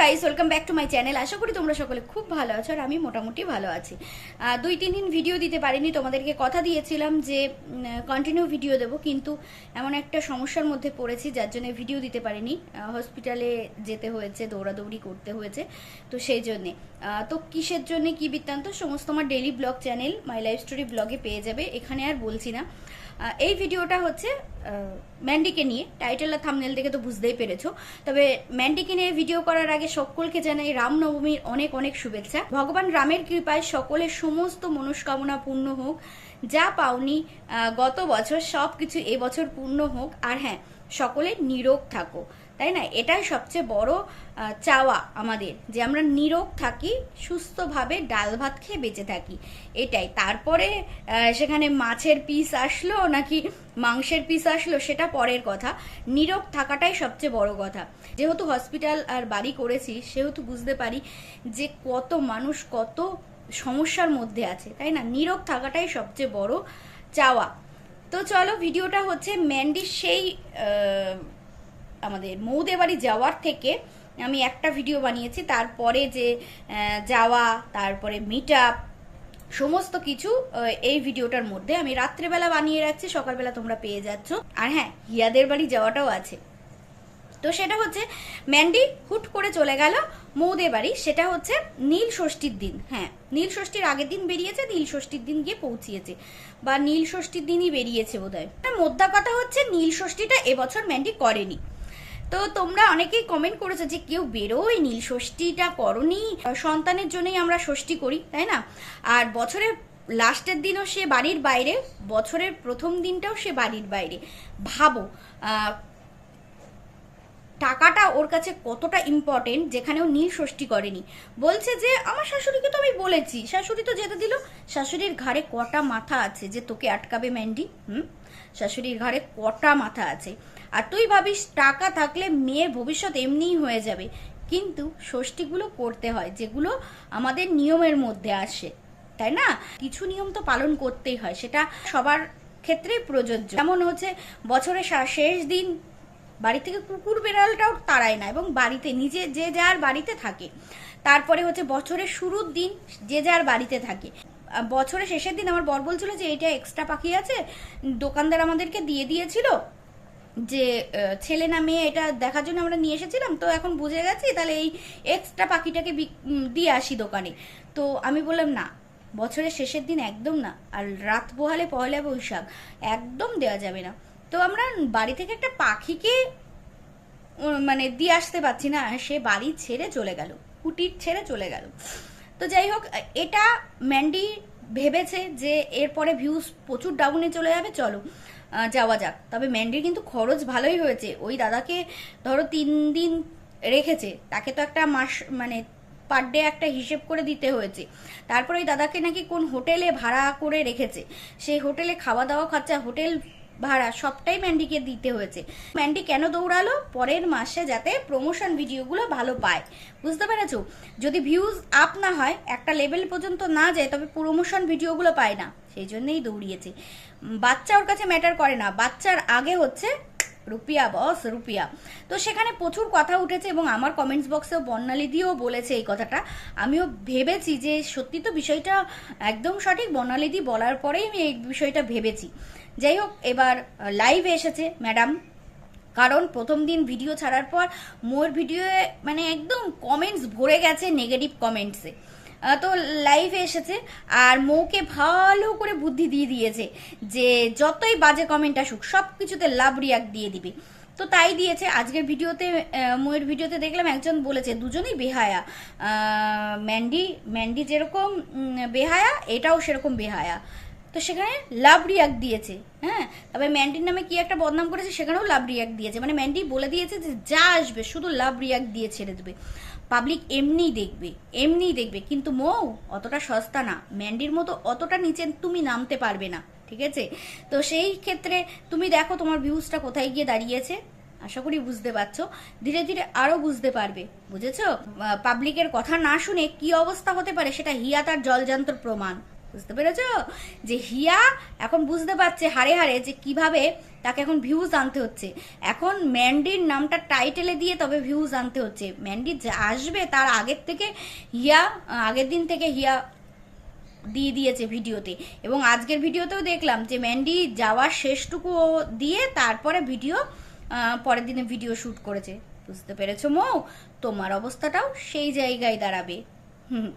Guys welcome back to my channel আশা করি তোমরা সকলে খুব ভালো আছো আর আমি মোটামুটি ভালো আছি। দুই তিন দিন ভিডিও দিতে পারিনি, তোমাদেরকে কথা দিয়েছিলাম যে কন্টিনিউ ভিডিও দেবো, কিন্তু এমন একটা সমস্যার মধ্যে পড়েছি, যার জন্য ভিডিও দিতে পারিনি। হসপিটালে যেতে হয়েছে, দৌড়াদৌড়ি করতে হয়েছে, তো সেই জন্যে। তো কিসের জন্য, কি বৃত্তান্ত, সমস্ত আমার daily vlog channel my life story ব্লগে পেয়ে যাবে, এখানে আর বলছি না। এই ভিডিওটা হচ্ছে ম্যান্ডিকে নিয়ে। টাইটেল আর থামনেল দেখে তো বুঝতেই পেরেছ। তবে ম্যান্ডিকে নিয়ে ভিডিও করার আগে সকলকে জানাই রামনবমীর অনেক অনেক শুভেচ্ছা। ভগবান রামের কৃপায় সকলের সমস্ত মনস্কামনা পূর্ণ হোক। যা পাওনি গত বছর সব কিছু এবছর পূর্ণ হোক। আর হ্যাঁ সকলে নিরোগ থাকো। তাই না? এটাই সবচেয়ে বড় চাওয়া আমাদের যে আমরা নিরোগ থাকি, সুস্থভাবে ডাল ভাত খেয়ে বেঁচে থাকি। এটাই। তারপরে সেখানে মাছের পিস আসলো নাকি মাংসের পিস আসলো সেটা পরের কথা। নিরোগ থাকাটাই সবচেয়ে বড় কথা। যেহেতু হসপিটাল আর বাড়ি করেছি, সেহেতু বুঝতে পারি যে কত মানুষ কত সমস্যার মধ্যে আছে, তাই না? নিরোগ থাকাটাই সবচেয়ে বড় চাওয়া। তো চলো, ভিডিওটা হচ্ছে ম্যান্ডির সেই আমাদের মৌদে বাড়ি যাওয়ার থেকে আমি একটা ভিডিও বানিয়েছি, তারপরে যে যাওয়া, তারপরে মিট আপ সমস্ত কিছু এই ভিডিওটার মধ্যে আমি রাত্রেবেলা বানিয়ে রাখছি, সকালবেলা তোমরা পেয়ে যাচ্ছ। আর হ্যাঁ হিয়াদের বাড়ি যাওয়াটাও আছে। তো সেটা হচ্ছে ম্যান্ডি হুট করে চলে গেল মৌদে বাড়ি সেটা হচ্ছে নীল ষষ্ঠীর দিন। হ্যাঁ নীল ষষ্ঠীর আগের দিন বেরিয়েছে, নীল ষষ্ঠীর দিন গিয়ে পৌঁছিয়েছে। বা নীল ষষ্ঠীর দিনই বেরিয়েছে বোধ হয় মোদ্দা কথা হচ্ছে, নীল ষষ্ঠীটা এবছর ম্যান্ডি করেনি। তো তোমরা অনেকেই কমেন্ট করেছ যে কেউ বেরোয় নীল ষষ্ঠীটা করনি সন্তানের জন্যই আমরা ষষ্ঠী করি, তাই না? আর বছরের লাস্টের দিনও সে বাড়ির বাইরে, বছরের প্রথম দিনটাও সে বাড়ির বাইরে। ভাবো টাকাটা ওর কাছে কতটা ইম্পর্টেন্ট যেখানেও নীল ষষ্ঠী করেনি। বলছে যে, আমার শাশুড়িকে তো আমি বলেছি। শাশুড়ি তো যেতে দিল। শাশুড়ির ঘাড়ে কটা মাথা আছে যে তোকে আটকাবে, ম্যান্ডি? হুম? শাশুড়ির ঘাড়ে কটা মাথা আছে। আর তুই ভাবিস টাকা থাকলে মেয়ের ভবিষ্যৎ এমনিই হয়ে যাবে। কিন্তু ষষ্ঠীগুলো করতে হয়, যেগুলো আমাদের নিয়মের মধ্যে আসে। তাই না? কিছু নিয়ম তো পালন করতেই হয়, সেটা সবার ক্ষেত্রেই প্রযোজ্য। যেমন হচ্ছে, বছরের শেষ দিন বাড়ি থেকে কুকুর বেড়ালটাও তাড়ায় না এবং বাড়িতে নিজে যে যার বাড়িতে থাকে। তারপরে হচ্ছে, বছরের শুরুর দিন যে যার বাড়িতে থাকে। বছরের শেষের দিন আমার বর বলছিল যে, এটা এক্সট্রা পাখি আছে, দোকানদার আমাদেরকে দিয়ে দিয়েছিল। যে ছেলে না মেয়ে এটা দেখার জন্য আমরা নিয়ে এসেছিলাম, তো এখন বুঝে গেছি, তাহলে এই এক্সট্রা পাখিটাকে দিয়ে আসি দোকানে। তো আমি বললাম, না, বছরের শেষের দিন একদম না, আর রাত পোহালে পয়লা বৈশাখ, একদম দেওয়া যাবে না। তো আমরা বাড়ি থেকে একটা পাখিকে মানে দিয়ে আসতে পারছি না সে বাড়ি ছেড়ে চলে গেল, কুটির ছেড়ে চলে গেল। তো যাই হোক, এটা ম্যান্ডি ভেবেছে যে এরপরে ভিউজ প্রচুর ডাউনে চলে যাবে, চলো। যাওয়া যাক। তবে ম্যান্ডির কিন্তু খরচ ভালোই হয়েছে। ওই দাদাকে ধরো তিন দিন রেখেছে। তাকে তো একটা মাস মানে পার ডে একটা হিসেব করে দিতে হয়েছে। তারপর ওই দাদাকে নাকি কোন হোটেলে ভাড়া করে রেখেছে? সেই হোটেলে খাওয়া দাওয়া খরচা, হোটেল ভাড়া সবটাই ম্যান্ডিকে দিতে হয়েছে। ম্যান্ডি কেন দৌড়ালো? পরের মাসে যাতে প্রমোশন ভিডিওগুলো ভালো পায়। বুঝতে পেরেছ? যদি ভিউজ আপ না হয়, একটা লেভেল পর্যন্ত না যায়, তবে প্রমোশন ভিডিওগুলো পায় না। সেই জন্যেই দৌড়িয়েছে। বাচ্চা ওর কাছে ম্যাটার করে না। বাচ্চার আগে হচ্ছে রুপিয়া বস রুপিয়া। তো সেখানে প্রচুর কথা উঠেছে এবং আমার কমেন্টস বক্সেও বর্ণালী বলেছে এই কথাটা। আমিও ভেবেছি যে সত্যি তো বিষয়টা একদম সঠিক, বর্ণালী দি বলার পরেই আমি এই বিষয়টা ভেবেছি। যাই হোক, এবার লাইভে এসেছে ম্যাডাম কারণ প্রথম দিন ভিডিও ছাড়ার পর মোর ভিডিওয়ে মানে একদম কমেন্টস ভরে গেছে নেগেটিভ কমেন্টসে তো লাইভে এসেছে আর মৌকে ভালো করে বুদ্ধি দিয়ে দিয়েছে যে যতই বাজে কমেন্ট আসুক সব কিছুতে লাভ রিয়াক্ট দিয়ে দিবে। তো তাই দিয়েছে। আজকের ভিডিওতে মোয়ের ময়ের ভিডিওতে দেখলাম একজন বলেছে, দুজনেই বেহায়া। ম্যান্ডি ম্যান্ডি যেরকম বেহায়া, এটাও সেরকম বেহায়া। তো সেখানে লাভ রিয়াক্ট দিয়েছে। হ্যাঁ? তবে ম্যান্ডির নামে কি একটা বদনাম করেছে সেখানেও লাভ রিয়াক্ট দিয়েছে। মানে ম্যান্ডি বলে দিয়েছে যে যা আসবে, শুধু লাভ রিয়াক্ট দিয়ে ছেড়ে দেবে। পাবলিক এমনিই দেখবে এমনিই দেখবে। কিন্তু মৌ, অতটা সস্তা না। ম্যান্ডির মতো অতটা নিচে তুমি নামতে পারবে না, ঠিক আছে? তো সেই ক্ষেত্রে তুমি দেখো তোমার ভিউজটা কোথায় গিয়ে দাঁড়িয়েছে। আশা করি বুঝতে পারছ। ধীরে ধীরে আরও বুঝতে পারবে, বুঝেছ? পাবলিকের কথা না শুনে কি অবস্থা হতে পারে সেটা হিয়া তার জলযন্ত্র প্রমাণ। বুঝতে পেরেছ? যে হিয়া এখন বুঝতে পারছে হারে হারে যে কীভাবে তাকে এখন ভিউজ আনতে হচ্ছে। এখন ম্যান্ডির নামটা টাইটেলে দিয়ে তবে ভিউজ আনতে হচ্ছে। ম্যান্ডি যা আসবে তার আগের থেকে হিয়া আগের দিন থেকে হিয়া দিয়ে দিয়েছে ভিডিওতে। এবং আজকের ভিডিওতেও দেখলাম যে ম্যান্ডি যাওয়ার শেষটুকু দিয়ে তারপরে ভিডিও পরের দিনে ভিডিও শ্যুট করেছে। বুঝতে পেরেছ মৌ? তোমার অবস্থাটাও সেই জায়গায় দাঁড়াবে। হুম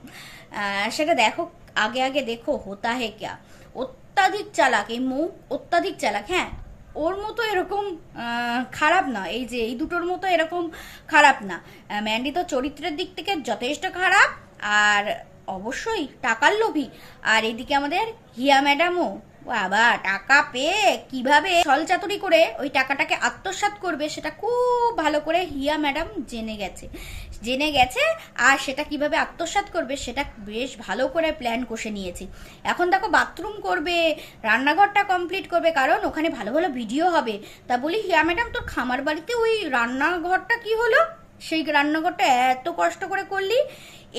সেটা দেখো আগে আগে দেখো হোতা হে ক্যা অত্যাধিক চালাক এই মৌ অত্যাধিক চালাক হ্যাঁ ওর মতো এরকম খারাপ না এই যে এই দুটোর মতো এরকম খারাপ না ম্যান্ডি তো চরিত্রের দিক থেকে যথেষ্ট খারাপ আর অবশ্যই টাকার লোভী আর এদিকে আমাদের হিয়া ম্যাডামও বাবা, টাকা পেয়ে কীভাবে ছলচাতুরি করে ওই টাকাটাকে আত্মসাৎ করবে সেটা খুব ভালো করে হিয়া ম্যাডাম জেনে গেছে। জেনে গেছে আর সেটা কীভাবে আত্মসাৎ করবে সেটা বেশ ভালো করে প্ল্যান কষে নিয়েছে। এখন দেখো বাথরুম করবে, রান্নাঘরটা কমপ্লিট করবে, কারণ ওখানে ভালো ভালো ভিডিও হবে। তা বলি, হিয়া ম্যাডাম, তোর খামার বাড়িতে ওই রান্নাঘরটা কি হলো? সেই রান্নাঘরটা এত কষ্ট করে করলি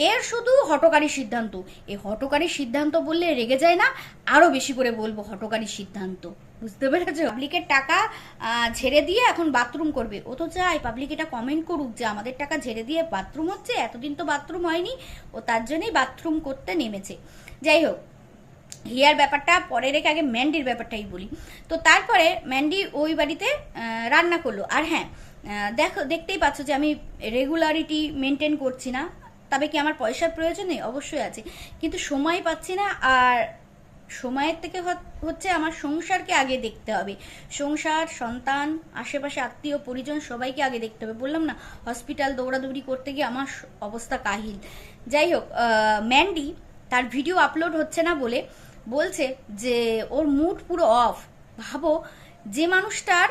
এর শুধু হটকারী সিদ্ধান্ত। এই হটকারী সিদ্ধান্ত বললে রেগে যায় না, আরও বেশি করে বলব হটকারী সিদ্ধান্ত। বুঝতে পেরেছ? পাবলিকের টাকা ঝেড়ে দিয়ে এখন বাথরুম করবে। ও তো চাই পাবলিক এটা কমেন্ট করুক যে আমাদের টাকা ঝেড়ে দিয়ে বাথরুম হচ্ছে, এতদিন তো বাথরুম হয়নি, ও তার জন্যই বাথরুম করতে নেমেছে। যাই হোক হিয়ার ব্যাপারটা, পরে রেখে আগে ম্যান্ডির ব্যাপারটাই বলি। তো তারপরে ম্যান্ডি ওই বাড়িতে রান্না করল। আর হ্যাঁ দেখো, দেখতেই পাচ্ছ যে আমি রেগুলারিটি মেনটেন করছি না। তবে কি আমার পয়সার প্রয়োজন নেই অবশ্যই আছে। কিন্তু সময় পাচ্ছি না আর সময়ের থেকে হচ্ছে আমার সংসারকে আগে দেখতে হবে। সংসার, সন্তান, আশেপাশে আত্মীয়, পরিজন সবাইকে আগে দেখতে হবে। বললাম না, হসপিটাল, দৌড়াদৌড়ি করতে গিয়ে আমার অবস্থা কাহিল। যাই হোক ম্যান্ডি তার ভিডিও আপলোড হচ্ছে না বলে বলছে যে ওর মুড পুরো অফ। ভাবো, যে মানুষটার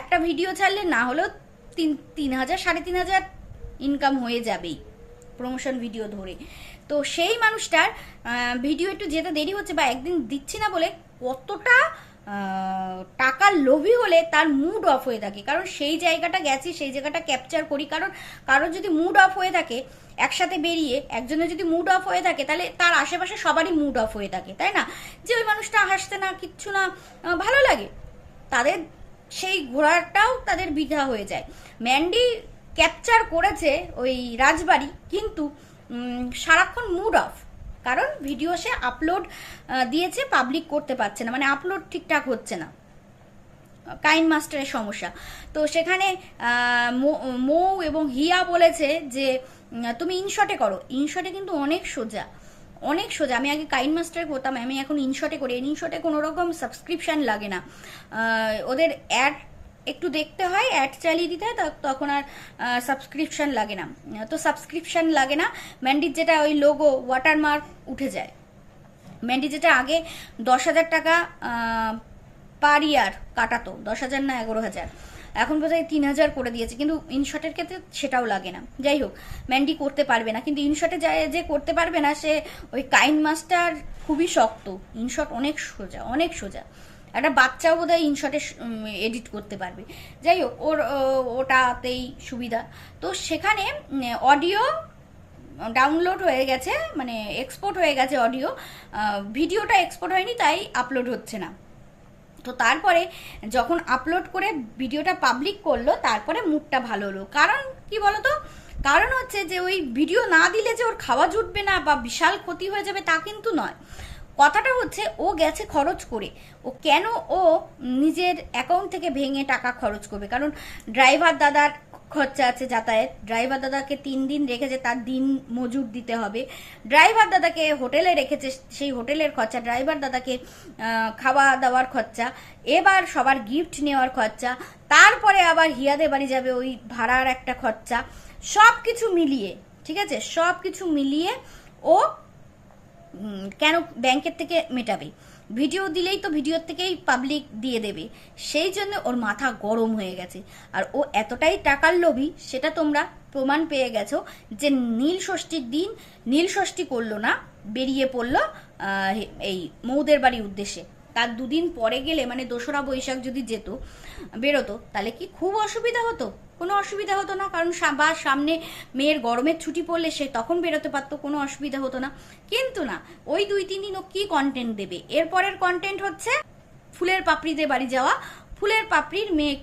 একটা ভিডিও ছাড়লে না হলেও তিন তিন হাজার, সাড়ে তিন হাজার ইনকাম হয়ে যাবেই। প্রমোশন ভিডিও ধরে। তো সেই মানুষটার ভিডিও একটু যেতে দেরি হচ্ছে বা একদিন দিচ্ছি না বলে কতটা টাকার লোভী হলে তার মুড অফ হয়ে থাকে। কারণ সেই জায়গাটা গেছি, সেই জায়গাটা ক্যাপচার করি। কারণ কারোর যদি মুড অফ হয়ে থাকে, একসাথে বেরিয়ে একজনের যদি মুড অফ হয়ে থাকে, তাহলে তার আশেপাশে সবারই মুড অফ হয়ে থাকে, তাই না? যে ওই মানুষটা হাসতে না, কিচ্ছু না ভালো লাগে। তাদের সেই ঘোরাটাও তাদের বৃথা হয়ে যায়। ম্যান্ডি ক্যাপচার করেছে ওই রাজবাড়ি, কিন্তু সারাক্ষণ মুড অফ কারণ ভিডিও সে আপলোড দিয়েছে পাবলিক করতে পারছে না। মানে আপলোড ঠিকঠাক হচ্ছে না। কাইন মাস্টারের সমস্যা। তো সেখানে মৌ- এবং হিয়া বলেছে যে তুমি ইনশটে করো। ইনশটে কিন্তু অনেক সোজা। অনেক সোজা। আমি আগে কাইন মাস্টারে করতাম, আমি এখন ইনশটে করি। ইনশটে কোনো রকম সাবস্ক্রিপশন লাগে না। ওদের অ্যাড একটু দেখতে হয় অ্যাড চালিয়ে দিতে হয় তখন আর সাবস্ক্রিপশন লাগে না। তো সাবস্ক্রিপশন লাগে না। ম্যান্ডির যেটা ওই লোগো ওয়াটারমার্ক উঠে যায়। ম্যান্ডি যেটা আগে দশ হাজার টাকা পার ইয়ার কাটাতো, দশ হাজার না এগারো হাজার। এখন বোধহয় তিন হাজার করে দিয়েছে, কিন্তু ইনশটের ক্ষেত্রে সেটাও লাগে না। যাই হোক ম্যান্ডি করতে পারবে না, কিন্তু ইনশটে যায়, যে করতে পারবে না, সে ওই কাইন মাস্টার খুবই শক্ত। ইনশট অনেক সোজা অনেক সোজা। একটা বাচ্চাও বোধহয় ইনশটে এডিট করতে পারবে। যাই হোক, ওর ওটাতেই সুবিধা। তো সেখানে অডিও ডাউনলোড হয়ে গেছে মানে এক্সপোর্ট হয়ে গেছে অডিও ভিডিওটা এক্সপোর্ট হয়নি, তাই আপলোড হচ্ছে না। তো তারপরে যখন আপলোড করে ভিডিওটা পাবলিক করল, তারপরে মুডটা ভালো হলো। কারণ কি বলতো? কারণ হচ্ছে যে, ওই ভিডিও না দিলে যে ওর খাওয়া জুটবে না বা বিশাল ক্ষতি হয়ে যাবে তা কিন্তু নয়। কথাটা হচ্ছে, ও গেছে খরচ করে। ও কেন ও নিজের অ্যাকাউন্ট থেকে ভেঙে টাকা খরচ করবে? কারণ ড্রাইভার দাদার খরচা আছে যাতায়াত। ড্রাইভার দাদাকে তিন দিন রেখেছে, তার দিন মজুর দিতে হবে। ড্রাইভার দাদাকে হোটেলে রেখেছে, সেই হোটেলের খরচা। ড্রাইভার দাদাকে খাওয়া দাওয়ার খরচা। এবার সবার গিফট নেওয়ার খরচা। তারপরে আবার হিয়াদের বাড়ি যাবে, ওই ভাড়ার একটা খরচা। সব কিছু মিলিয়ে, ঠিক আছে? সব কিছু মিলিয়ে ও কেন ব্যাংকের থেকে মেটাবে? ভিডিও দিলেই তো ভিডিওর থেকেই পাবলিক দিয়ে দেবে। সেই জন্য ওর মাথা গরম হয়ে গেছে। আর ও এতটাই টাকার লোভী, সেটা তোমরা প্রমাণ পেয়ে গেছো যে নীল ষষ্ঠীর দিন নীল ষষ্ঠী করল না, বেরিয়ে পড়ল এই মৌদের বাড়ির উদ্দেশ্যে। তার দুদিন পরে গেলে মানে দোসরা বৈশাখ যদি যেত, বেরোতো, তাহলে কি খুব অসুবিধা হতো? কোনো অসুবিধা হতো না, কারণ বা সামনে মেয়ের গরমের ছুটি পড়লে সে তখন বেরোতে পারতো, কোনো অসুবিধা হতো না। কিন্তু না, ওই দুই তিন দিন ও কি কন্টেন্ট দেবে? এরপরের কন্টেন্ট হচ্ছে ফুলের পাপড়িদের বাড়ি যাওয়া। ফুলের পাপড়ির মেয়ে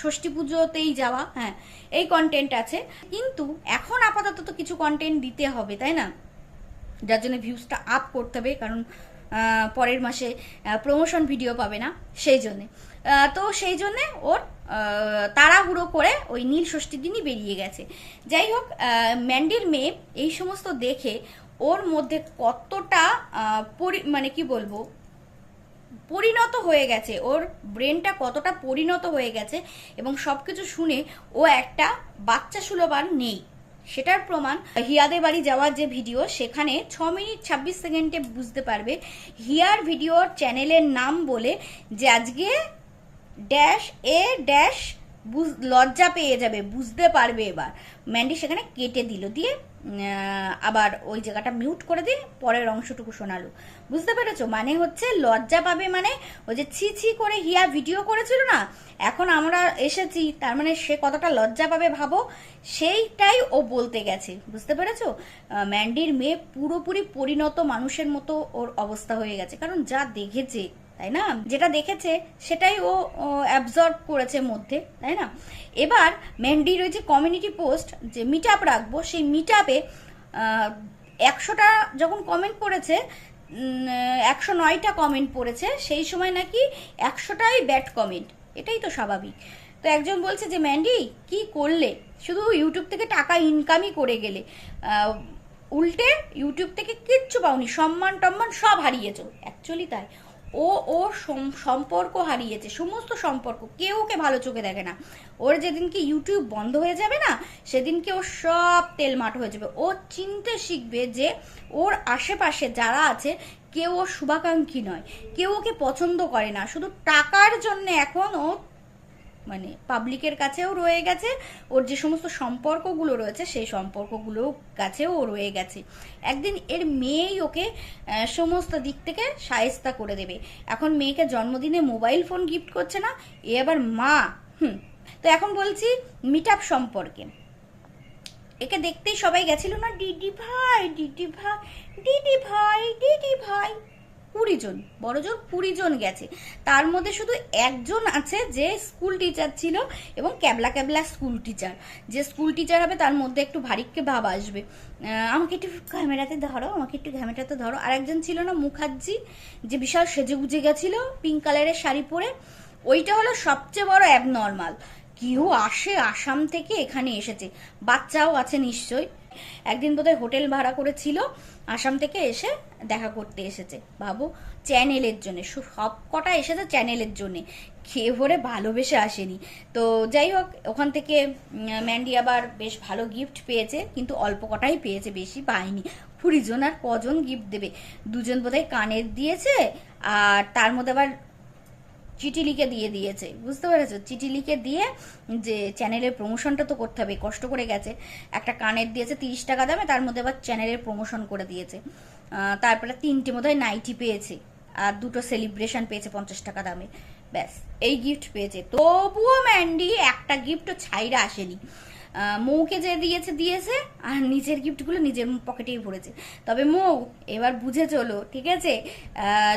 ষষ্ঠী পুজোতেই যাওয়া হ্যাঁ এই কন্টেন্ট আছে। কিন্তু এখন আপাতত তো কিছু কন্টেন্ট দিতে হবে, তাই না? যার জন্য ভিউজটা আপ করতে হবে, কারণ পরের মাসে প্রমোশন ভিডিও পাবে না, সেই জন্যে। তো সেই জন্যে ওর তাড়াহুড়ো করে ওই নীল ষষ্ঠীর দিনই বেরিয়ে গেছে। যাই হোক ম্যান্ডির মেয়ে এই সমস্ত দেখে ওর মধ্যে কতটা পরি- মানে কি বলব, পরিণত হয়ে গেছে। ওর ব্রেনটা কতটা পরিণত হয়ে গেছে এবং সবকিছু শুনে ও একটা বাচ্চা সুলভ আর নেই। সেটার প্রমাণ হিয়াদে বাড়ি যাওয়ার যে ভিডিও, সেখানে ছ মিনিট ছাব্বিশ সেকেন্ডে বুঝতে পারবে। হিয়ার ভিডিওর চ্যানেলের নাম বলে যে আজকে ড্যাশ এ ড্যাশ লজ্জা পেয়ে যাবে, বুঝতে পারবে এবার। ম্যান্ডি সেখানে কেটে দিল, দিয়ে আবার ওই জায়গাটা মিউট করে দিয়ে পরের অংশটুকু শোনালো। বুঝতে পেরেছ? মানে হচ্ছে লজ্জা পাবে মানে ওই যে ছি ছি করে হিয়া ভিডিও করেছিল না, এখন আমরা এসেছি, তার মানে সে কতটা লজ্জা পাবে ভাবো, সেইটাই ও বলতে গেছে। বুঝতে পেরেছ? ম্যান্ডির মেয়ে পুরোপুরি পরিণত মানুষের মতো ওর অবস্থা হয়ে গেছে, কারণ যা দেখেছে তাই না? যেটা দেখেছে, সেটাই ও অ্যাবজর্ব করেছে মধ্যে, তাই না? এবার ম্যান্ডির ওই যে কমিউনিটি পোস্ট যে মিট আপ রাখব, সেই মিট আপে একশোটা যখন কমেন্ট পড়েছে একশো নয়টা কমেন্ট পড়েছে, সেই সময় নাকি একশোটাই ব্যাড কমেন্ট এটাই তো স্বাভাবিক। তো একজন বলছে যে ম্যান্ডি কি করলে? শুধু ইউটিউব থেকে টাকা ইনকামই করে গেলে। উল্টে ইউটিউব থেকে কিচ্ছু পাওনি সম্মান টম্মান সব হারিয়েছ। অ্যাকচুয়ালি তাই। ও ওর সম্পর্ক হারিয়েছে, সমস্ত সম্পর্ক, কেউ ওকে ভালো চোখে দেখে না। ওর যেদিনকে ইউটিউব বন্ধ হয়ে যাবে না সেদিনকে ওর সব তেল মাঠ হয়ে যাবে। ও চিনতে শিখবে যে ওর আশেপাশে যারা আছে, কেউ ওর শুভাকাঙ্ক্ষী নয়, কেউ ওকে পছন্দ করে না। শুধু টাকার জন্য এখন ও মানে পাবলিকের কাছেও রয়ে গেছে, ওর যে সমস্ত সম্পর্কগুলো রয়েছে সেই সম্পর্কগুলো কাছেও রয়ে গেছে। একদিন এর মেয়েই ওকে সমস্ত দিক থেকে সায়স্তা করে দেবে। এখন মেয়েকে জন্মদিনে মোবাইল ফোন গিফট করছে না, এ আবার মা। হুম, তো এখন বলছি মিট আপ সম্পর্কে। একে দেখতেই সবাই গেছিল না ডিডি ভাই ডিডি ভাই ডিডি ভাই ডিডি ভাই। কুড়ি জন বড় জোর কুড়ি জন গেছে। তার মধ্যে শুধু একজন আছে যে স্কুল টিচার ছিল এবং ক্যাবলা ক্যাবলা স্কুল টিচার যে স্কুল টিচার হবে তার মধ্যে একটু ভারিককে ভাব আসবে। আমাকে একটু ক্যামেরাতে ধরো, আমাকে একটু ক্যামেরাতে ধরো। আর একজন ছিল না মুখার্জি, যে বিশাল সেজে গুজে গেছিল পিঙ্ক কালারের শাড়ি পরে। ওইটা হলো সবচেয়ে বড় অ্যাবনর্মাল কেউ আসে আসাম থেকে এখানে এসেছে। বাচ্চাও আছে নিশ্চয়ই। একদিন বোধহয় হোটেল ভাড়া করেছিল, আসাম থেকে এসে দেখা করতে এসেছে। ভাবো চ্যানেলের জন্য সব কটা এসেছে চ্যানেলের জন্য। খেয়ে ভরে ভালোবেসে আসেনি। তো যাই হোক, ওখান থেকে ম্যান্ডি আবার বেশ ভালো গিফট পেয়েছে, কিন্তু অল্প কটাই পেয়েছে, বেশি পায়নি। কুড়ি জন আর কজন গিফট দেবে? দুজন বোধহয় কানের দিয়েছে, আর তার মধ্যে আবার চিঠি লিখে দিয়ে দিয়েছে, বুঝতে পেরেছ? চিঠি লিখে দিয়ে যে চ্যানেলের প্রমোশনটা তো করতে হবে, কষ্ট করে গেছে। একটা কানের দিয়েছে তিরিশ টাকা দামে, তার মধ্যে আবার চ্যানেলের প্রমোশন করে দিয়েছে। তারপরে তিনটে বোধহয় নাইটি পেয়েছে, আর দুটো সেলিব্রেশন পেয়েছে পঞ্চাশ টাকা দামে। ব্যাস, এই গিফট পেয়েছে। তবুও ম্যান্ডি, একটা গিফটও ছাইরা আসেনি। মৌকে যে দিয়েছে দিয়েছে, আর নিজের গিফটগুলো নিজের পকেটেই ভরেছে। তবে মৌ, এবার বুঝে চলো, ঠিক আছে?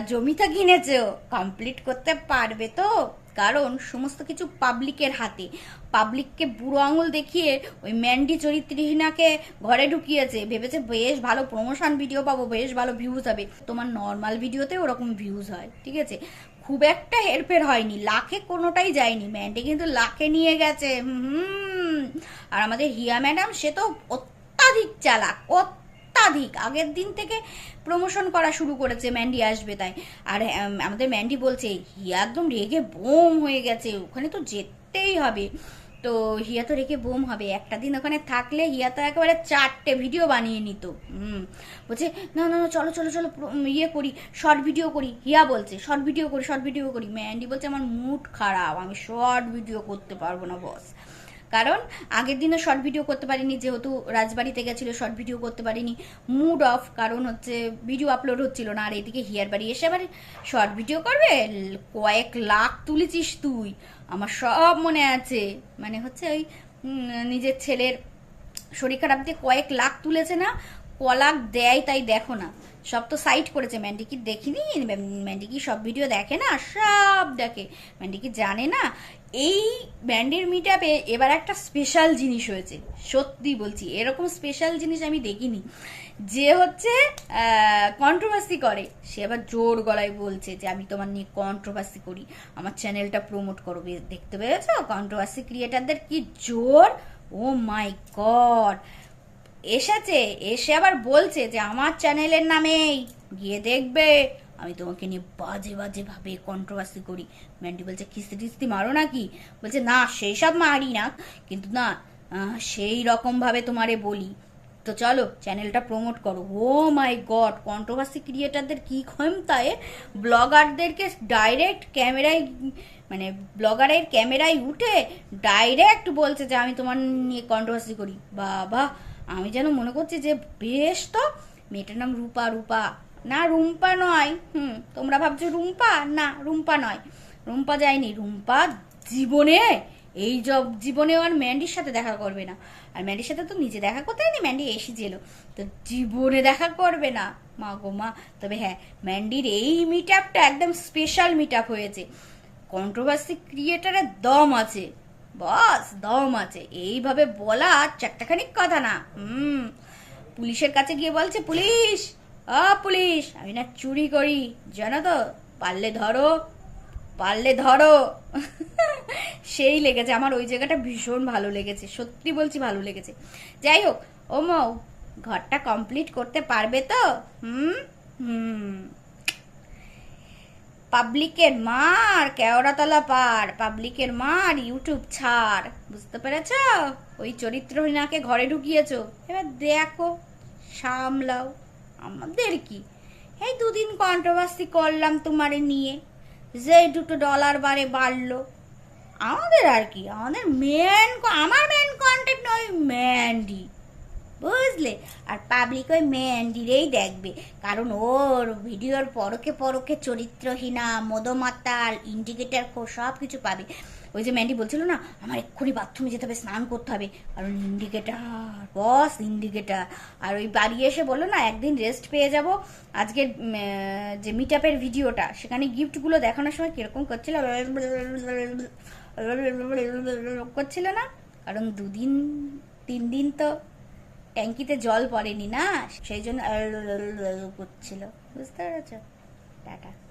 জমিটা কিনেছে কমপ্লিট করতে পারবে তো? কারণ সমস্ত কিছু পাবলিকের হাতে। পাবলিককে বুড়ো আঙুল দেখিয়ে ওই ম্যান্ডি চরিত্রহীনাকে ঘরে ঢুকিয়েছে। ভেবেছে বেশ ভালো প্রমোশন ভিডিও পাবো, বেশ ভালো ভিউজ হবে তোমার নর্মাল ভিডিওতে ওরকম ভিউজ হয়, ঠিক আছে? খুব একটা হেরফের হয়নি, লাখে কোনোটাই যায়নি। ম্যান্ডি কিন্তু লাখে নিয়ে গেছে, হুম। আর আমাদের হিয়া ম্যাডাম, সে তো অত্যাধিক চালাক অত্যাধিক আগের দিন থেকে প্রমোশন করা শুরু করেছে ম্যান্ডি আসবে তাই। আর আমাদের ম্যান্ডি বলছে, হিয়া একদম রেগে বোম হয়ে গেছে, ওখানে তো যেতেই হবে। তো হিয়া তো রেখে বোম হবে। একটা দিন ওখানে থাকলে হিয়া তো একেবারে চারটে ভিডিও বানিয়ে নিত। হুম। বলছে, না না না, চলো চলো চলো ইয়ে করি শর্ট ভিডিও করি। হিয়া বলছে শর্ট ভিডিও করি শর্ট ভিডিও করি। ম্যান্ডি বলছে, আমার মুড খারাপ, আমি শর্ট ভিডিও করতে পারব না বস কারণ আগের দিনও শর্ট ভিডিও করতে পারিনি, যেহেতু রাজবাড়িতে গেছিল শর্ট ভিডিও করতে পারিনি। মুড অফ কারণ হচ্ছে ভিডিও আপলোড হচ্ছিল না, আর এদিকে হিয়ার বাড়ি এসে আবার শর্ট ভিডিও করবে? কয়েক লাখ তুলেছিস তুই। আমার সব মনে আছে। মানে হচ্ছে ওই নিজের ছেলের শরীর খারাপ দিয়ে কয়েক লাখ তুলেছে না ক লাখ দেয় তাই দেখো না। সব তো সাইট করেছে ম্যান্ডি কি দেখিনি? ম্যান্ডি কি সব ভিডিও দেখে না? সব দেখে। ম্যান্ডি কি জানে না? এই ব্যান্ডের মিট এবার একটা স্পেশাল জিনিস হয়েছে, সত্যি বলছি। এরকম স্পেশাল জিনিস আমি দেখিনি। যে হচ্ছে কন্ট্রোভার্সি করে। সে আবার জোর গলায় বলছে যে, আমি তোমার নিয়ে কন্ট্রোভার্সি করি। আমার চ্যানেলটা প্রমোট করো। দেখতে পেরেছ কন্ট্রোভার্সি ক্রিয়েটারদের কি জোর? ও মাই গড এসেছে, এসে আবার বলছে যে আমার চ্যানেলের নামেই। গিয়ে দেখবে, আমি তোমাকে নিয়ে বাজে বাজে ভাবে কন্ট্রোভার্সি করি। ম্যান্ডি বলছে, কিস্তি টিস্তি মারো নাকি? বলছে, না, সেই সব মারি না। কিন্তু না সেই রকম ভাবে তোমারে বলি। তো চলো, চ্যানেলটা প্রমোট করো। ও মাই গড কন্ট্রোভার্সি ক্রিয়েটারদের কি ক্ষমতায়? ব্লগারদেরকে ডাইরেক্ট ক্যামেরায় মানে ব্লগারের ক্যামেরায় উঠে ডাইরেক্ট বলছে যে, আমি তোমার নিয়ে কন্ট্রোভার্সি করি। বাবা আমি যেন মনে করছি যে বেশ তো, মেয়েটার নাম রূপা রূপা। না, রুম্পা নয়। হুম, তোমরা ভাবছ রুম্পা? না, রুম্পা নয়। রুম্পা যায়নি। রুম্পা জীবনে, এই জব জীবনেও আর ম্যান্ডির সাথে দেখা করবে না। আর ম্যান্ডির সাথে তো নিজে দেখা করতে হয়নি, ম্যান্ডি এসে এসেছিল তো জীবনে দেখা করবে না। মা গো মা। তবে হ্যাঁ ম্যান্ডির এই মিট একদম স্পেশাল মিট হয়েছে। কন্ট্রোভার্সি ক্রিয়েটারের দম আছে। বস, দম আছে। এইভাবে বলা চারটাখানিক কথা না। হুম পুলিশের কাছে গিয়ে বলছে, পুলিশ, আ, পুলিশ, আমি না চুরি করি। জানো তো, পারলে ধরো পারলে ধরো। সেই লেগেছে। আমার ওই জায়গাটা ভীষণ ভালো লেগেছে। সত্যি বলছি, ভালো লেগেছে। যাই হোক, ও মৌ, ঘরটা কমপ্লিট করতে পারবে তো? হুম হুম। পাবলিকের মার, কেওড়াতলা পার, পাবলিকের মার, ইউটিউব ছাড়। বুঝতে পেরেছ? ওই চরিত্রহীনাকে ঘরে ঢুকিয়েছো। এবার দেখো, সামলাও। আমাদের কি? এই দুদিন কন্ট্রোভার্সি করলাম তোমারে নিয়ে। যে দুটো ডলার বারে বাড়লো। আমাদের আর কি? আমাদের মেন আমার মেন কন্টেন্ট নয় ম্যান্ডি বুঝলে? আর পাবলিক ওই ম্যান্ডিরেই দেখবে। কারণ ওর ভিডিওর পরকে পরকে চরিত্রহীনা, মদমাতাল ইন্ডিকেটার সব কিছু পাবে। ওই যে ম্যান্ডি বলছিল না, আমার এক্ষুনি বাথরুমে যেতে হবে, স্নান করতে হবে। কারণ ইন্ডিকেটার বস ইন্ডিকেটার আর ওই বাড়ি এসে বলল না, একদিন রেস্ট পেয়ে যাব। আজকের যে মিট আপের ভিডিওটা, সেখানে গিফটগুলো দেখানোর সময় কীরকম করছিল? করছিল না? কারণ দুদিন, তিন দিন তো ট্যাঙ্কিতে জল পড়েনি না? সেই জন্য করছিল। বুঝতে পেরেছ? টাটা।